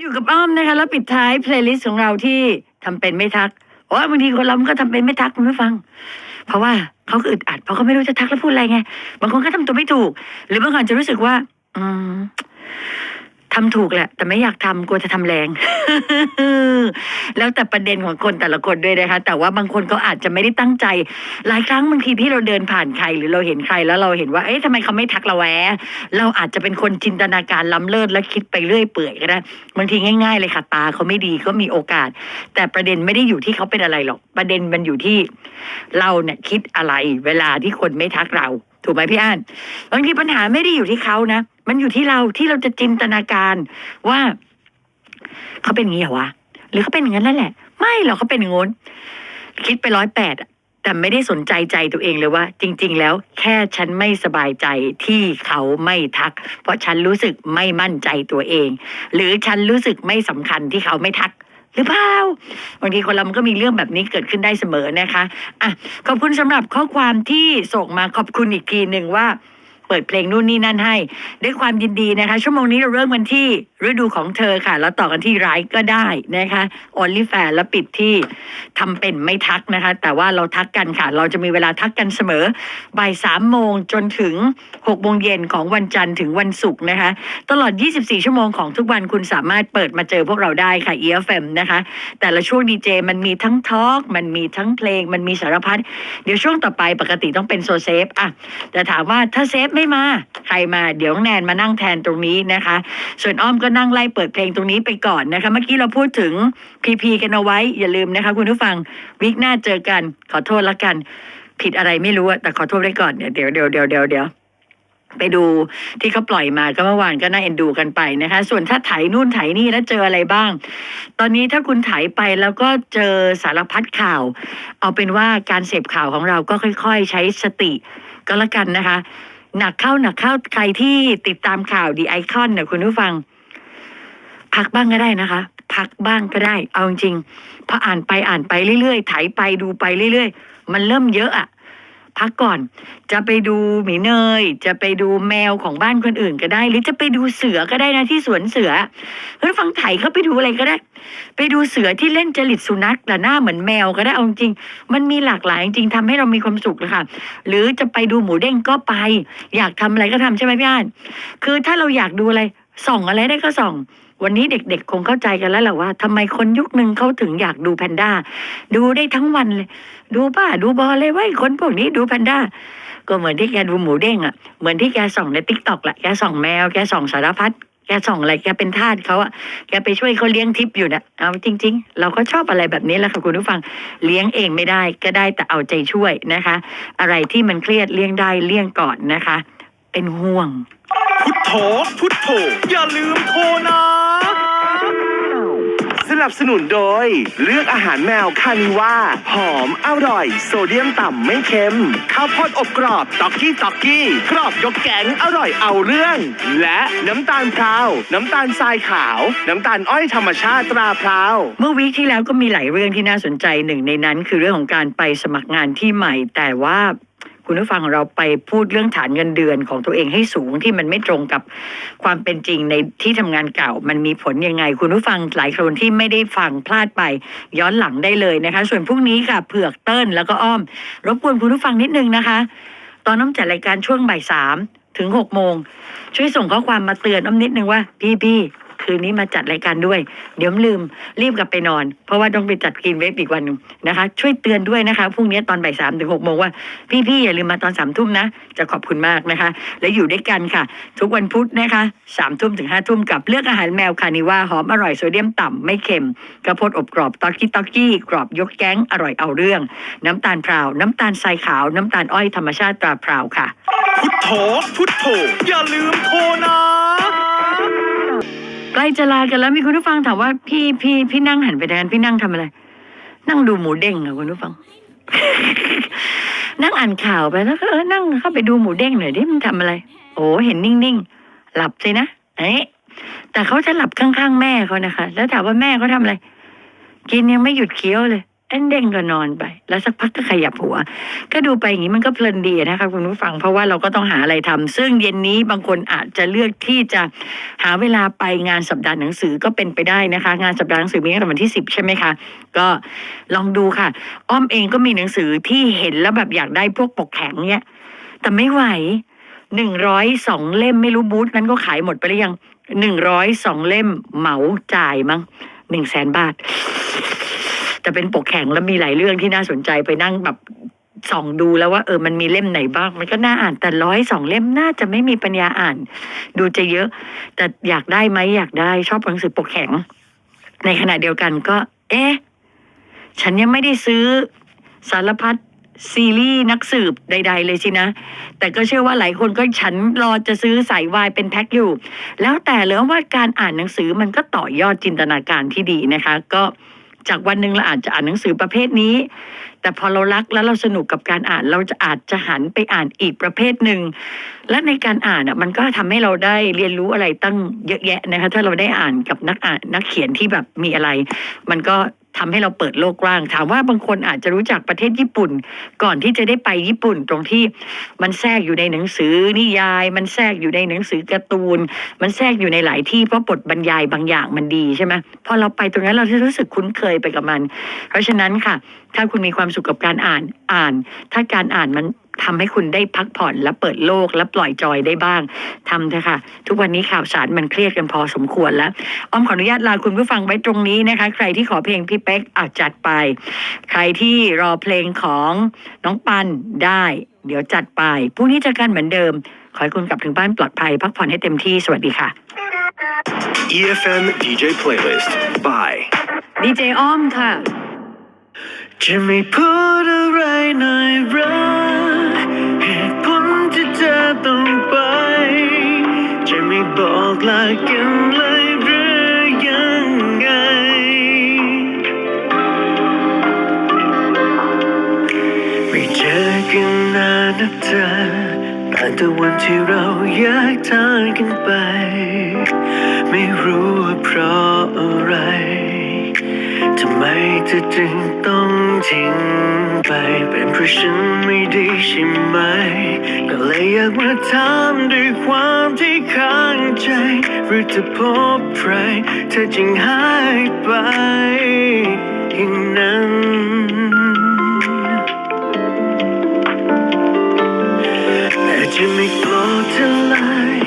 อยู่กับอ้อมนะคะ แล้วปิดท้ายเพลย์ลิสต์ของเราที่ทำเป็นไม่ทักโอ้ยบางทีคนเรามันก็ทำเป็นไม่ทักคุณผู้ฟัง เพราะว่าเขาก็อึดอัดเพราะเขาไม่รู้จะทักแล้วพูดอะไรไง บางคนก็ทำตัวไม่ถูก หรือบางคนจะรู้สึกว่า อืม ทำถูกแหละ แต่ไม่อยากทำกลัวจะทำแรง แล้วแต่ประเด็นของคนแต่ละคนด้วยนะคะ แต่ว่าบางคนก็อาจจะไม่ได้ตั้งใจ หลายครั้งบางทีที่เราเดินผ่านใคร หรือเราเห็นใครแล้วเราเห็นว่า เอ๊ะทำไมเขาไม่ทักเราแวะเราอาจจะเป็นคนจินตนาการล้ำเลิศและคิดไปเรื่อยเปื่อยก็ได้บางทีง่ายๆเลยค่ะตาเขาไม่ดีก็มีโอกาส แต่ประเด็นไม่ได้อยู่ที่เขาเป็นอะไรหรอก ประเด็นมันอยู่ที่ เราเนี่ยคิดอะไรเวลาที่คนไม่ทักเรา ถูกไหมพี่อ่านบางทีปัญหาไม่ได้อยู่ที่เขานะมันอยู่ที่เราที่เราจะจินตนาการว่าเขาเป็นอย่างนี้เหรอวะหรือเขาเป็นอย่างนั้นแล้วแหละ ไม่หรอกเขาเป็นอย่างงู้นคิดไปร้อยแปดแต่ไม่ได้สนใจใจตัวเองเลยว่า จริง ๆ แล้วแค่ฉันไม่สบายใจที่เขาไม่ทัก เพราะฉันรู้สึกไม่มั่นใจตัวเอง หรือฉันรู้สึกไม่สำคัญที่เขาไม่ทัก หรือเปล่าบางทีคนเรามันก็มีเรื่องแบบนี้เกิดขึ้นได้เสมอนะคะอะขอบคุณสำหรับข้อความที่ส่งมาขอบคุณอีกทีหนึ่งว่า เปิดเพลงนู่นนี่นั่นให้ ด้วยความยินดีนะคะ ชั่วโมงนี้เราเริ่มกันที่ฤดูของเธอค่ะ แล้วต่อกันที่ไรก็ได้นะคะออนลี่แฟนแล้วปิดที่ทำเป็นไม่ทักนะคะ แต่ว่าเราทักกันค่ะ เราจะมีเวลาทักกันเสมอบ่ายสามโมงจนถึงหกโมงเย็นของวันจันทร์ถึงวันศุกร์นะคะ ตลอด 24 ชั่วโมงของทุกวันคุณสามารถเปิดมาเจอพวกเราได้ค่ะ EFM นะคะ แต่ละช่วงดีเจมันมีทั้งทอล์กมันมีทั้งเพลงมันมีสารพัดเดี๋ยวช่วงต่อไปปกติต้องเป็นโซเซฟอะแต่ถามว่าถ้าเซฟไม่มา ใครมาเดี๋ยวแนนมานั่งแทนตรงนี้นะคะ ส่วนอ้อมก็นั่งไล่เปิดเพลงตรงนี้ไปก่อนนะคะ เมื่อกี้เราพูดถึงพีพีกันเอาไว้ อย่าลืมนะคะ คุณผู้ฟังวิกหน้าเจอกัน ขอโทษละกัน ผิดอะไรไม่รู้แต่ขอโทษไว้ก่อนเดี๋ยเดี๋ยวเดี๋ยวเดี๋ยวเดี๋ยวเดี๋ยวไปดูที่เขาปล่อยมาก็เมื่อวานก็น่าเอ็นดูกันไปนะคะ ส่วนถ้าไถนู่นไถนี่แล้วเจออะไรบ้าง ตอนนี้ถ้าคุณไถไปแล้วก็เจอสารพัดข่าว เอาเป็นว่าการเสพข่าวของเราก็ค่อย ๆ ใช้สติก็แล้วกันนะคะ หนักเข้าหนักเข้าใครที่ติดตามข่าวดีไอคอนเนี่ยคุณผู้ฟัง พักบ้างก็ได้นะคะ พักบ้างก็ได้ เอาจริงพออ่านไปอ่านไปเรื่อยๆถ่ายไปดูไปเรื่อย ๆ มันเริ่มเยอะอะ พักก่อน จะไปดูหมีเนย จะไปดูแมวของบ้านคนอื่นก็ได้ หรือจะไปดูเสือก็ได้นะที่สวนเสือเพื่อนฟังไถเขาไปดูอะไรก็ได้ ไปดูเสือที่เล่นจริตสุนัขแต่หน้าเหมือนแมวก็ได้เอาจริง มันมีหลากหลายจริงๆทำให้เรามีความสุขเลยค่ะ หรือจะไปดูหมูเด้งก็ไป อยากทำอะไรก็ทำใช่ไหมพี่อ่านคือถ้าเราอยากดูอะไรส่องอะไรได้ก็ส่อง วันนี้เด็กๆ คงเข้าใจกันแล้วแหละว่าทำไมคนยุคหนึ่งเขาถึงอยากดูแพนด้า ดูได้ทั้งวันเลย ดูป้าดูบอเลยว่าคนพวกนี้ดูแพนด้าก็เหมือนที่แกดูหมูเด้งอะเหมือนที่แกส่องในติ๊กต็อกแหละแกส่องแมวแกส่องสารพัดแกส่องอะไรแกเป็นทาสเขาอะแกไปช่วยเขาเลี้ยงทิพย์อยู่นะเอาจริง ๆ เราก็ชอบอะไรแบบนี้แหละค่ะคุณผู้ฟังเลี้ยงเองไม่ได้ก็ได้แต่เอาใจช่วยนะคะ อะไรที่มันเครียดเลี่ยงได้เลี่ยงก่อนนะคะ เป็นห่วง พุทโธพุทโธอย่าลืมโทรนะ นับสนุนโดย เลือกอาหารแมวคานิว่าหอมอร่อย โซเดียมต่ำไม่เค็ม ข้าวโพดอบกรอบต็อกกี้ต็อกกี้ กรอบยกแกงอร่อยเอาเรื่อง และน้ำตาลพราว น้ำตาลทรายขาว น้ำตาลอ้อยธรรมชาติตราพราว เมื่อวีคที่แล้วก็มีหลายเรื่องที่น่าสนใจหนึ่งในนั้น คือเรื่องของการไปสมัครงานที่ใหม่ แต่ว่า คุณผู้ฟังของเราไปพูดเรื่องฐานเงินเดือนของตัวเองให้สูงที่มันไม่ตรงกับความเป็นจริงในที่ทำงานเก่า มันมีผลยังไง คุณผู้ฟังหลายคนที่ไม่ได้ฟังพลาดไปย้อนหลังได้เลยนะคะ ส่วนพรุ่งนี้ค่ะเผือกเติ้ลแล้วก็อ้อม รบกวนคุณผู้ฟังนิดนึงนะคะ ตอนน้ำจัดรายการช่วงบ่ายสามถึงหกโมงช่วยส่งข้อความมาเตือนอ้อมนิดนึงว่าพี่พี่ คืนนี้มาจัดรายการด้วย เดี๋ยวลืมรีบกลับไปนอน เพราะว่าต้องไปจัดกินเวฟอีกวันนึงนะคะ ช่วยเตือนด้วยนะคะพรุ่งนี้ตอนบ่ายสามถึงหกโมงว่า พี่พี่อย่าลืมมาตอนสามทุ่มนะ จะขอบคุณมากนะคะ และอยู่ด้วยกันค่ะ ทุกวันพุธนะคะสามทุ่มถึงห้าทุ่มกับเลือกอาหารแมวคานิว่าหอมอร่อยโซเดียมต่ำไม่เค็มกระเพดอบกรอบตอกกี้ตอกกี้กรอบยกแก๊งอร่อยเอาเรื่อง น้ำตาลพราว น้ำตาลทรายขาว น้ำตาลอ้อยธรรมชาติตราพราวค่ะ พุทโธพุทโธอย่าลืมโทรนะ ใกล้จะลากันแล้วมีคุณผู้ฟังถามว่าพี่พี่พี่นั่งหันไปทางนพี่นั่งทำอะไร นั่งดูหมูเด้งอะคุณผู้ฟัง นั่งอ่านข่าวไปแล้วก็เออนั่งเข้าไปดูหมูเด้งหน่อยดิมันทำอะไร โอ้เห็นนิ่งๆหลับสินะเอ๊ะแต่เขาจะหลับข้างๆแม่เขานะคะ แล้วถามว่าแม่เขาทำอะไร กินยังไม่หยุดเคี้ยวเลย เอ็นเด้งก็นอนไป แล้วสักพักก็ขยับหัว ก็ดูไปอย่างนี้มันก็เพลินดีนะคะคุณผู้ฟังเพราะว่าเราก็ต้องหาอะไรทำซึ่งเย็นนี้บางคนอาจจะเลือกที่จะหาเวลาไปงานสัปดาห์หนังสือก็เป็นไปได้นะคะ งานสัปดาห์หนังสือมีตั้งแต่วันที่สิบใช่ไหมคะก็ลองดูค่ะ อ้อมเองก็มีหนังสือที่เห็นแล้วแบบอยากได้พวกปกแข็งเนี่ยแต่ไม่ไหวหนึ่งร้อยสองเล่มไม่รู้บูธนั้นก็ขายหมดไปหรือยังหนึ่งร้อยสองเล่มเหมาจ่ายมั้งหนึ่งแสนบาท แต่เป็นปกแข็งแล้วมีหลายเรื่องที่น่าสนใจไปนั่งแบบส่องดูแล้วว่าเออมันมีเล่มไหนบ้าง มันก็น่าอ่านแต่ร้อยสองเล่มน่าจะไม่มีปัญญาอ่าน ดูจะเยอะ แต่อยากได้ไหมอยากได้ชอบหนังสือปกแข็ง ในขณะเดียวกันก็ เอ๊ะฉันยังไม่ได้ซื้อสารพัดซีรีส์นักสืบใด ๆ เลยสินะ แต่ก็เชื่อว่าหลายคนก็ฉันรอจะซื้อสายวายเป็นแพ็คอยู่ แล้วแต่เลยว่าการอ่านหนังสือมันก็ต่อยอดจินตนาการที่ดีนะคะ ก็ จากวันหนึ่งเราอาจจะอ่านหนังสือประเภทนี้ แต่พอเรารักแล้วเราสนุกกับการอ่าน เราจะอาจจะหันไปอ่านอีกประเภทหนึ่งและในการอ่านอะมันก็ทำให้เราได้เรียนรู้อะไรตั้งเยอะแยะนะคะถ้าเราได้อ่านกับนักอ่านนักเขียนที่แบบมีอะไร มันก็ ทำให้เราเปิดโลกกว้าง ถามว่าบางคนอาจจะรู้จักประเทศญี่ปุ่น ก่อนที่จะได้ไปญี่ปุ่นตรงที่มันแทรกอยู่ในหนังสือนิยาย มันแทรกอยู่ในหนังสือการ์ตูน มันแทรกอยู่ในหลายที่เพราะบทบรรยายบางอย่างมันดีใช่ไหมพอเราไปตรงนั้นเราจะรู้สึกคุ้นเคยไปกับมัน เพราะฉะนั้นค่ะ ถ้าคุณมีความสุขกับการอ่านอ่าน ถ้าการอ่านมัน ทำให้คุณได้พักผ่อนและเปิดโลกและปล่อยจอยได้บ้างทำเถอะค่ะ ทุกวันนี้ข่าวสารมันเครียดกันพอสมควรแล้วอ้อมขออนุญาตลาคุณผู้ฟังไว้ตรงนี้นะคะ ใครที่ขอเพลงพี่เป๊กอาจจัดไป ใครที่รอเพลงของน้องปันได้ เดี๋ยวจัดไปพรุ่งนี้เจอกันเหมือนเดิม ขอให้คุณกลับถึงบ้านปลอดภัย พักผ่อนให้เต็มที่สวัสดีค่ะ EFM DJ Playlist by ดีเจอ้อมค่ะ จะไม่พูดอะไรหน่อยเหรอ นานนับเธอผ่านแต่วันที่เราแยกทางกันไป ไม่รู้ว่าเพราะอะไรทำไมเธอจึงต้องทิ้งไป เป็นเพราะฉันไม่ดีใช่ไหม ก็เลยอยากมาถามด้วยความที่ข้างใจ หรือจะพบใครเธอจึงหายไปอย่างนั้น อาจจะไม่โกรธเธอเลย